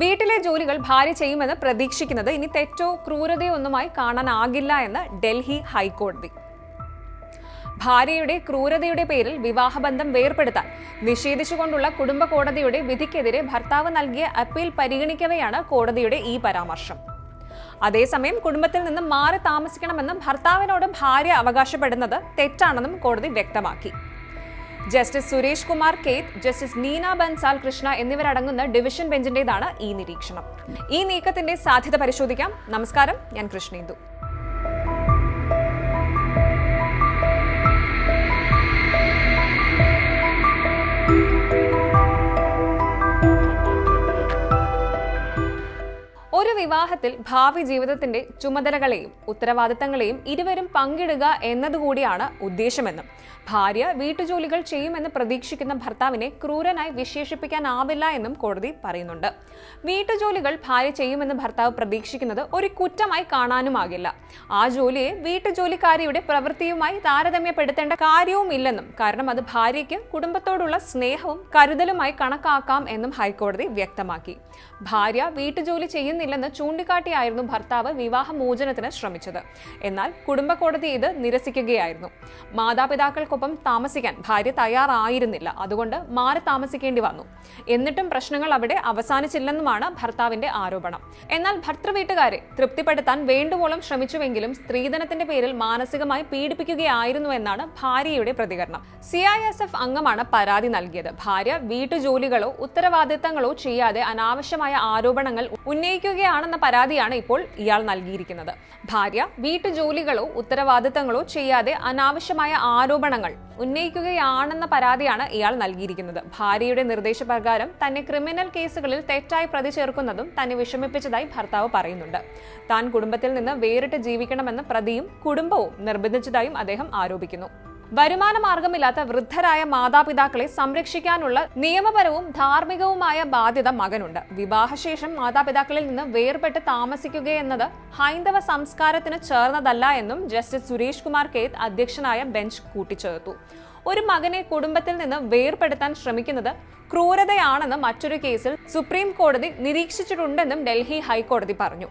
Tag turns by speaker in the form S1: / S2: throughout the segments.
S1: വീട്ടിലെ ജോലികൾ ഭാര്യ ചെയ്യുമെന്ന് പ്രതീക്ഷിക്കുന്നത് ഇനി തെറ്റോ ക്രൂരതയോ ഒന്നുമായി കാണാനാകില്ല എന്ന് ഡൽഹി ഹൈക്കോടതി. ഭാര്യയുടെ ക്രൂരതയുടെ പേരിൽ വിവാഹബന്ധം വേർപെടുത്താൻ നിഷേധിച്ചുകൊണ്ടുള്ള കുടുംബ കോടതിയുടെ വിധിക്കെതിരെ ഭർത്താവ് നൽകിയ അപ്പീൽ പരിഗണിക്കവെയാണ് കോടതിയുടെ ഈ പരാമർശം. അതേസമയം കുടുംബത്തിൽ നിന്ന് മാറി താമസിക്കണമെന്നും ഭർത്താവിനോട് ഭാര്യ അവകാശപ്പെടുന്നത് തെറ്റാണെന്നും കോടതി വ്യക്തമാക്കി. ജസ്റ്റിസ് സുരേഷ് കുമാർ കേത്ത് ജസ്റ്റിസ് നീന ബൻസാൽ കൃഷ്ണ എന്നിവരടങ്ങുന്ന ഡിവിഷൻ ബെഞ്ചിന്റേതാണ് ഈ നിരീക്ഷണം. ഈ നീക്കത്തിന്റെ സാധ്യത പരിശോധിക്കാം. നമസ്കാരം. ഞാൻ കൃഷ്ണേന്ദു. ഒരു വിവാഹത്തിൽ ഭാവി ജീവിതത്തിന്റെ ചുമതലകളെയും ഉത്തരവാദിത്തങ്ങളെയും ഇരുവരും പങ്കിടുക എന്നതുകൂടിയാണ് ഉദ്ദേശമെന്നും. ഭാര്യ വീട്ടുജോലികൾ ചെയ്യുമെന്ന് പ്രതീക്ഷിക്കുന്ന ഭർത്താവിനെ ക്രൂരനായി വിശേഷിപ്പിക്കാനാവില്ല എന്നും കോടതി പറയുന്നുണ്ട്. വീട്ടുജോലികൾ ഭാര്യ ചെയ്യുമെന്ന് ഭർത്താവ് പ്രതീക്ഷിക്കുന്നത് ഒരു കുറ്റമായി കാണാനുമാകില്ല. ആ ജോലിയെ വീട്ടുജോലിക്കാരിയുടെ പ്രവൃത്തിയുമായി താരതമ്യപ്പെടുത്തേണ്ട കാര്യവുമില്ലെന്നും കാരണം അത് ഭാര്യയ്ക്ക് കുടുംബത്തോടുള്ള സ്നേഹവും കരുതലുമായി കണക്കാക്കാം എന്നും ഹൈക്കോടതി വ്യക്തമാക്കി. ഭാര്യ വീട്ടുജോലി ചെയ്യുന്നില്ലെന്ന് ചൂണ്ടിക്കാട്ടിയായിരുന്നു ഭർത്താവ് വിവാഹമോചനത്തിന് ശ്രമിച്ചത്. എന്നാൽ കുടുംബ കോടതി ഇത് നിരസിക്കുകയായിരുന്നു. മാതാപിതാക്കൾക്കൊപ്പം താമസിക്കാൻ ഭാര്യ തയ്യാറായിരുന്നില്ല. അതുകൊണ്ട് മാറി താമസിക്കേണ്ടി വന്നു. എന്നിട്ടും പ്രശ്നങ്ങൾ അവിടെ അവസാനിച്ചില്ലെന്നുമാണ് ഭർത്താവിന്റെ ആരോപണം. എന്നാൽ ഭർത്തൃവീട്ടുകാരെ തൃപ്തിപ്പെടുത്താൻ വേണ്ടുവോളം ശ്രമിച്ചുവെങ്കിലും സ്ത്രീധനത്തിന്റെ പേരിൽ മാനസികമായി പീഡിപ്പിക്കുകയായിരുന്നു എന്നാണ് ഭാര്യയുടെ പ്രതികരണം. സി ഐ എസ് എഫ് അംഗമാണ് പരാതി നൽകിയത്. ഭാര്യ വീട്ടുജോലികളോ ഉത്തരവാദിത്തങ്ങളോ ചെയ്യാതെ അനാവശ്യമായ ആരോപണങ്ങൾ ഉന്നയിക്കുകയാണെന്ന പരാതിയാണ് ഇപ്പോൾ ഇയാൾ നൽകിയിരിക്കുന്നത്. ഭാര്യ വീട്ടുജോലികളോ ഉത്തരവാദിത്തങ്ങളോ ചെയ്യാതെ അനാവശ്യമായ ആരോപണങ്ങൾ ഉന്നയിക്കുകയാണെന്ന പരാതിയാണ് ഇയാൾ നൽകിയിരിക്കുന്നത്. ഭാര്യയുടെ നിർദ്ദേശപ്രകാരം തന്നെ ക്രിമിനൽ കേസുകളിൽ തെറ്റായി പ്രതി ചേർക്കുന്നതും തന്നെ വിഷമിപ്പിച്ചതായി ഭർത്താവ് പറയുന്നുണ്ട്. താൻ കുടുംബത്തിൽ നിന്ന് വേറിട്ട് ജീവിക്കണമെന്ന് പ്രതിയും കുടുംബവും നിർബന്ധിച്ചതായും അദ്ദേഹം ആരോപിക്കുന്നു. വരുമാന മാർഗമില്ലാത്ത വൃദ്ധരായ മാതാപിതാക്കളെ സംരക്ഷിക്കാനുള്ള നിയമപരവും ധാർമ്മികവുമായ ബാധ്യത മകനുണ്ട്. വിവാഹശേഷം മാതാപിതാക്കളിൽ നിന്ന് വേർപെട്ട് താമസിക്കുകയെന്നത് ഹൈന്ദവ സംസ്കാരത്തിന് ചേർന്നതല്ല എന്നും ജസ്റ്റിസ് സുരേഷ് കുമാർ കേത്ത് അധ്യക്ഷനായ ബെഞ്ച് കൂട്ടിച്ചേർത്തു. ഒരു മകനെ കുടുംബത്തിൽ നിന്ന് വേർപെടുത്താൻ ശ്രമിക്കുന്നത് ക്രൂരതയാണെന്ന് മറ്റൊരു കേസിൽ സുപ്രീം കോടതി നിരീക്ഷിച്ചിട്ടുണ്ടെന്നും ഡൽഹി ഹൈക്കോടതി പറഞ്ഞു.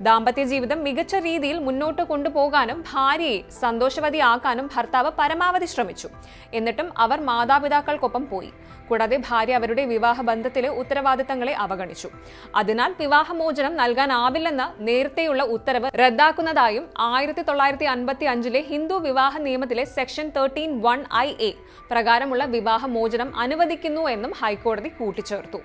S1: ദാമ്പത്യ ജീവിതം മികച്ച രീതിയിൽ മുന്നോട്ട് കൊണ്ടുപോകാനും ഭാര്യയെ സന്തോഷവതിയാക്കാനും ഭർത്താവ് പരമാവധി ശ്രമിച്ചു. എന്നിട്ടും അവർ മാതാപിതാക്കൾക്കൊപ്പം പോയി. കൂടാതെ ഭാര്യ അവരുടെ വിവാഹ ബന്ധത്തിലെ ഉത്തരവാദിത്തങ്ങളെ അവഗണിച്ചു. അതിനാൽ വിവാഹമോചനം നൽകാനാവില്ലെന്ന നേരത്തെയുള്ള ഉത്തരവ് റദ്ദാക്കുന്നതായും ആയിരത്തി തൊള്ളായിരത്തി അൻപത്തി അഞ്ചിലെ ഹിന്ദു വിവാഹ നിയമത്തിലെ section thirteen one I A പ്രകാരമുള്ള വിവാഹമോചനം അനുവദിക്കുന്നു എന്നും ഹൈക്കോടതി കൂട്ടിച്ചേർത്തു.